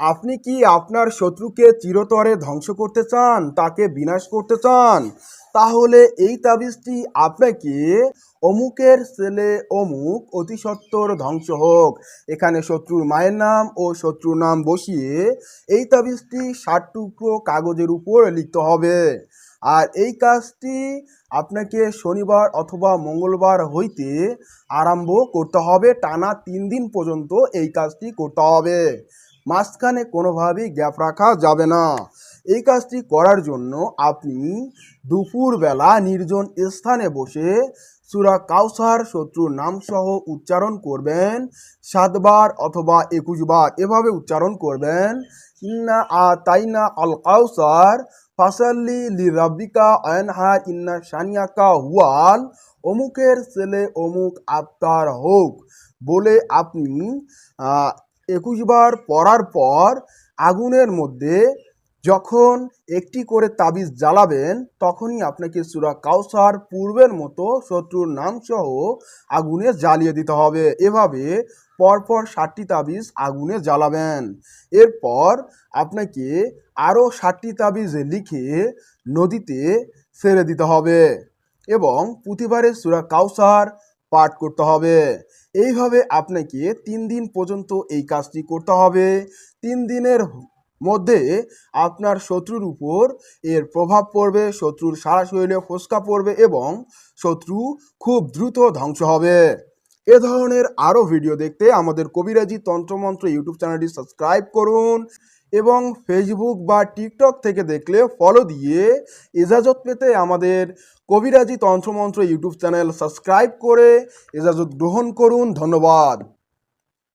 আপনি কি আপনার শত্রুকে চিরতরে ধ্বংস করতে চান, তাকে বিনাশ করতে চান? তাহলে এই তাবিজটি আপনাকে অমুকের ছেলে অমুক অতি সত্বর ধ্বংস হোক। এখানে শত্রুর মায়ের নাম ও শত্রুর নাম বসিয়ে এই তাবিজটি ষাট টুকরো কাগজের উপর লিখতে হবে। আর এই কাজটি আপনাকে শনিবার অথবা মঙ্গলবার হইতে আরম্ভ করতে হবে। টানা তিন দিন পর্যন্ত এই কাজটি করতে হবে। মাঝখানে কোনোভাবেই গ্যাপ রাখা যাবে না। এই কাজটি করার জন্য আপনি দুপুরবেলা নির্জন স্থানে বসে সুরা কাউসার শত্রুর নাম সহ উচ্চারণ করবেন, সাতবার অথবা একুশ বার এভাবে উচ্চারণ করবেন, ইন্না আ তাইনা আল কাউসার, ফাসাল্লি লি রাব্বিকা আয়নহার ইন্না সানিয়াকা হুয়াল, অমুকের ছেলে অমুক আত্মার হোক। বলে আপনি একুশ বার পড়ার পর আগুনের মধ্যে যখন একটি করে তাবিজ জ্বালাবেন, তখনই আপনাকে সুরা কাউসার পূর্বের মতো শত্রুর নাম সহ আগুনে জ্বালিয়ে দিতে হবে। এভাবে পরপর ষাটটি তাবিজ আগুনে জ্বালাবেন। এরপর আপনাকে আরও ষাটটি তাবিজ লিখে নদীতে ছেড়ে দিতে হবে এবং প্রতিবারে সুরা কাউসার পাঠ করতে হবে। এইভাবে আপনাকে তিন দিন পর্যন্ত এই কাজটি করতে হবে। তিন দিনের মধ্যে আপনার শত্রুর উপর এর প্রভাব পড়বে, শত্রুর সারা শরীরে ফোসকা পড়বে এবং শত্রু খুব দ্রুত ধ্বংস হবে। এ ধরনের আরও ভিডিও দেখতে আমাদের কবিরাজি তন্ত্রমন্ত্র ইউটিউব চ্যানেলটি সাবস্ক্রাইব করুন এবং ফেসবুক বা টিকটক থেকে দেখলে ফলো দিয়ে এজাজত পেতে আমাদের কবিরাজি তন্ত্রমন্ত্র ইউটিউব চ্যানেল সাবস্ক্রাইব করে এজাজত গ্রহণ করুন। ধন্যবাদ।